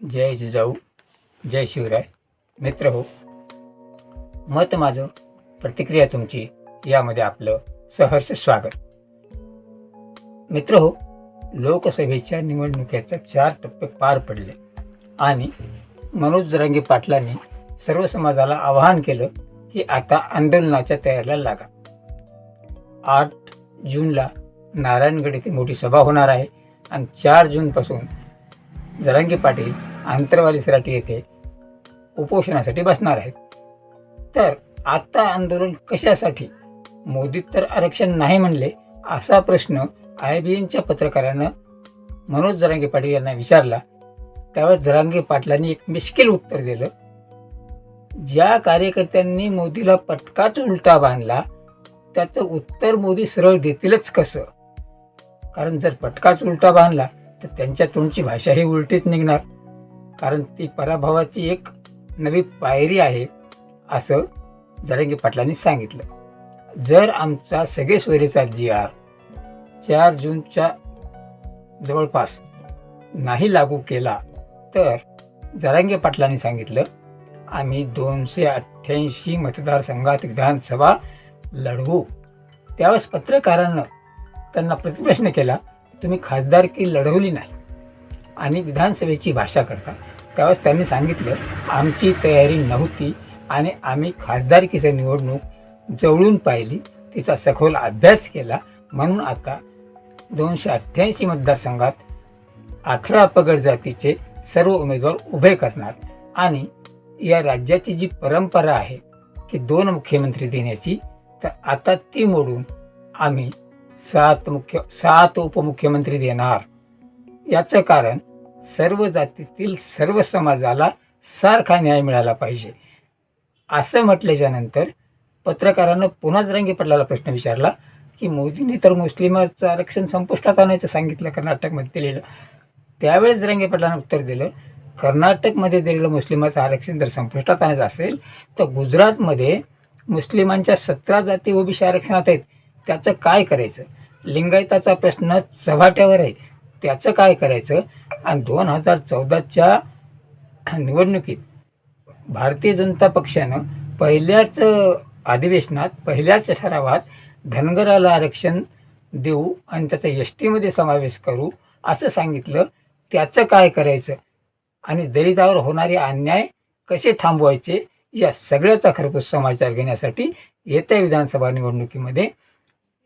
जय जिजाऊ जय शिवराय. मित्र हो मत माझं प्रतिक्रिया तुमची यामध्ये आपलं सहर्ष स्वागत. मित्र हो लोकसभेच्या निवडणुकीचा चार टप्पे पार पडले आणि मनोज जरांगे पाटलांनी सर्व समाजाला आवाहन केलं की आता आंदोलनाच्या तयारीला लागा. आठ जूनला नारायणगड येथे मोठी सभा होणार आहे आणि चार जूनपासून जरांगी पाटील आंतरवाली सराटी येथे उपोषणासाठी बसणार आहेत. तर आत्ता आंदोलन कशासाठी? मोदी तर आरक्षण नाही म्हणले असा प्रश्न आय बी एनच्या पत्रकारानं मनोज जरांगे पाटील यांना विचारला. त्यावेळेस जरांगे पाटलांनी एक मिश्किल उत्तर दिलं. ज्या कार्यकर्त्यांनी मोदीला पटकाच उलटा बांधला त्याचं उत्तर मोदी सरळ देतीलच कसं? कारण जर पटकाच उलटा बांधला तर त्यांच्या तोंडची भाषा ही उलटीच निघणार. कारण ती पराभवाची एक नवी पायरी आहे असं जरंगे पाटलांनी सांगितलं. जर आमचा सगळे जी आर चार जूनच्या जवळपास नाही लागू केला तर जरांगे पाटलांनी सांगितलं आम्ही दोनशे अठ्ठ्याऐंशी मतदारसंघात विधानसभा लढवू. त्यावेळेस पत्रकारांनं त्यांना प्रतिप्रश्न केला तुम्ही खासदारकी लढवली नाही आणि विधानसभेची भाषा करता त्यावेळेस त्यांनी सांगितलं आमची तयारी नव्हती आणि आम्ही खासदारकीचं निवडणूक जवळून पाहिली तिचा सखोल अभ्यास केला म्हणून आता दोनशे अठ्ठ्याऐंशी मतदारसंघात अठरा अपगड जातीचे सर्व उमेदवार उभे करणार आणि या राज्याची जी परंपरा आहे की दोन मुख्यमंत्री देण्याची तर आता ती मोडून आम्ही सात मुख्य सात उपमुख्यमंत्री देणार. याचं कारण सर्व जातीतील सर्व समाजाला सारखा न्याय मिळाला पाहिजे. असं म्हटल्याच्या नंतर पत्रकारानं पुन्हा रंगी पडलेला प्रश्न विचारला की मोदींनी तर मुस्लिमाचं आरक्षण संपुष्टात आणायचं सांगितलं कर्नाटकमध्ये दिलेलं. त्यावेळेस रंगे पडलानं उत्तर दिलं कर्नाटकमध्ये दिलेलं मुस्लिमाचं आरक्षण जर संपुष्टात आणायचं असेल तर गुजरातमध्ये मुस्लिमांच्या सतरा जाती ओबीसी आरक्षणात आहेत. त्याचं काय करायचं? लिंगायताचा प्रश्न चव्हाट्यावर आहे. त्याचं काय करायचं? आणि दोन हजार चौदाच्या निवडणुकीत भारतीय जनता पक्षानं पहिल्याच अधिवेशनात पहिल्याच ठरावात धनगराला आरक्षण देऊ आणि त्याचा एस टीमध्ये समावेश करू असं सांगितलं. त्याचं काय करायचं? आणि दलितावर होणारे अन्याय कसे थांबवायचे? या सगळ्याचा खरपूस समाचार घेण्यासाठी येत्या विधानसभा निवडणुकीमध्ये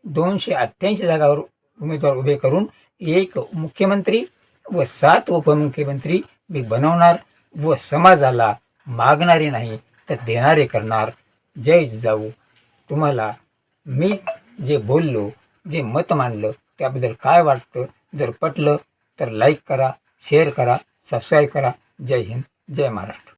दोनशे अठ्ठ्याऐंशी जागावर उमेदवार उभे करून एक मुख्यमंत्री व सात उपमुख्यमंत्री मी बनवणार व समाजाला मागणारे नाही तर देणारे करणार. जय जाऊ तुम्हाला मी जे बोललो जे मत मांडलं त्याबद्दल काय वाटतं? जर पटलं तर लाईक करा शेअर करा सबस्क्राईब करा. जय हिंद जय महाराष्ट्र.